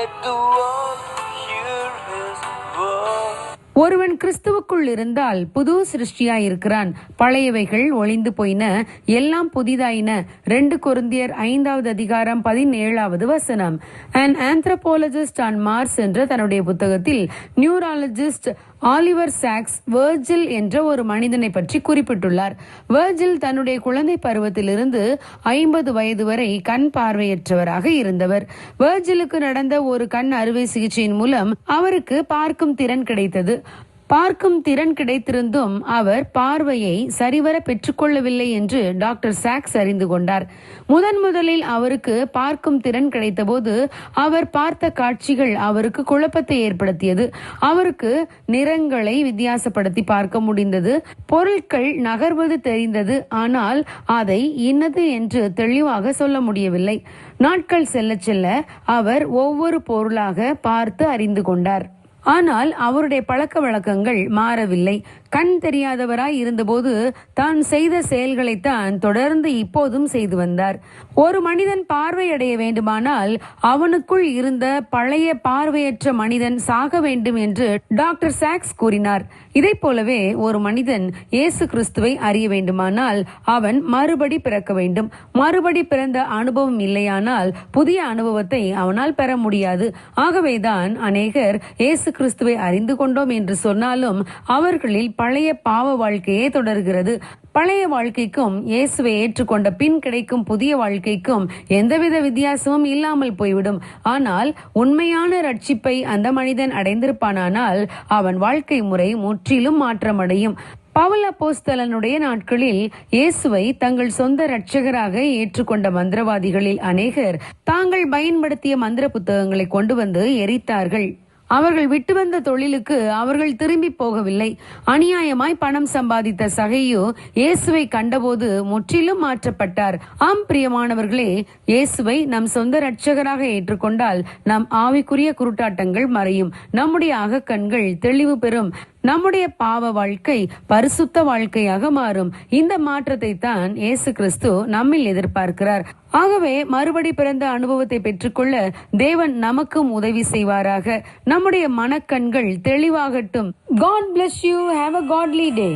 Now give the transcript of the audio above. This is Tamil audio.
Let the world ஒருவன் கிறிஸ்துவுக்குள் இருந்தால் புது சிருஷ்டியாய் இருக்கிறான். பழையவைகள் ஒளிந்து போயின. எல்லாம் புதிதாயின. ரெண்டு கொருந்தியர் ஐந்தாவது அதிகாரம் பதினேழாவது வசனம். அண்ட் ஆந்த்ரபோலஜிஸ்ட் ஆன் மார்ஸ் என்ற தன்னுடைய புத்தகத்தில் நியூராலஜிஸ்ட் ஆலிவர் சாக்ஸ் வேர்ஜில் என்ற ஒரு மனிதனை பற்றி குறிப்பிட்டுள்ளார். வேர்ஜில் தன்னுடைய குழந்தை பருவத்திலிருந்து ஐம்பது வயது வரை கண் பார்வையற்றவராக இருந்தவர். வேர்ஜிலுக்கு நடந்த ஒரு கண் அறுவை சிகிச்சையின் மூலம் அவருக்கு பார்க்கும் திறன் கிடைத்தது. பார்க்கும் திறன் கிடைத்திருந்தும் அவர் பார்வையை சரிவர பெற்றுக்கொள்ளவில்லை என்று டாக்டர் சாக்ஸ் அறிந்து கொண்டார். முதன் முதலில் அவருக்கு பார்க்கும் திறன் கிடைத்தபோது அவர் பார்த்த காட்சிகள் அவருக்கு குழப்பத்தை ஏற்படுத்தியது. அவருக்கு நிறங்களை வித்தியாசப்படுத்தி பார்க்க முடிந்தது. பொருட்கள் நகர்வது தெரிந்தது. ஆனால் அதை இன்னது என்று தெளிவாக சொல்ல முடியவில்லை. நாட்கள் செல்ல செல்ல அவர் ஒவ்வொரு பொருளாக பார்த்து அறிந்து கொண்டார். ஆனால் அவருடைய பழக்க வழக்கங்கள் மாறவில்லை. கண் தெரியாதவராய் இருந்தபோது தான் செய்த செயல்களைத்தான் தொடர்ந்து இப்போதும் செய்து வந்தார். ஒரு மனிதன் பார்வையடைய வேண்டுமானால் அவனுக்குள் இருந்த பழைய பார்வையற்ற மனிதன் சாக வேண்டும் என்று டாக்டர் சாக்ஸ் கூறினார். இதை போலவே ஒரு மனிதன் இயேசு கிறிஸ்துவை அறிய வேண்டுமானால் அவன் மறுபடி பிறக்க வேண்டும். மறுபடி பிறந்த அனுபவம் இல்லையானால் புதிய அனுபவத்தை அவனால் பெற முடியாது. ஆகவேதான் அநேகர் இயேசு கிறிஸ்துவை அறிந்து கொண்டோம் என்று சொன்னாலும் அவர்களில் பழைய பாவ வாழ்க்கையே தொடர்கிறது. பழைய வாழ்க்கைக்கும் இயேசுவை ஏற்றுக்கொண்ட பின் கிடைக்கும் புதிய வாழ்க்கைக்கும் எந்தவித வித்தியாசமும் இல்லாமல் போய்விடும். ஆனால் உண்மையான ரட்சிப்பை அந்த மனிதன் அடைந்திருப்பானால் அவன் வாழ்க்கை முறை முற்றிலும் மாற்றமடையும். பவுல் அப்போஸ்தலனுடைய நாட்களில் இயேசுவை தங்கள் சொந்த இரட்சகராக ஏற்றுக்கொண்ட மந்திரவாதிகளில் அநேகர் தாங்கள் பயன்படுத்திய மந்திர புத்தகங்களை கொண்டு வந்து எரித்தார்கள். அவர்கள் விட்டு வந்த தொழிலுக்கு அவர்கள் திரும்பி போகவில்லை. அநியாயமாய் பணம் சம்பாதித்த சகையோ இயேசுவை கண்டபோது முற்றிலும் மாற்றப்பட்டார். ஆம் பிரியமானவர்களே இயேசுவை நம் சொந்த இரட்சகராக ஏற்றுக்கொண்டால் நம் ஆவிக்குரிய குருட்டாட்டங்கள் மறையும். நம்முடைய அகக்கண்கள் தெளிவு பெறும். நம்முடைய பாவ வாழ்க்கை பரிசுத்த வாழ்க்கையாக மாறும். இந்த மாற்றத்தை தான் இயேசு கிறிஸ்து நம்மில் எதிர்பார்க்கிறார். ஆகவே மறுபடி பிறந்த அனுபவத்தை பெற்றுக்கொள்ள தேவன் நமக்கும் உதவி செய்வாராக. நம்முடைய மனக்கண்கள் தெளிவாகட்டும். God bless you have a godly day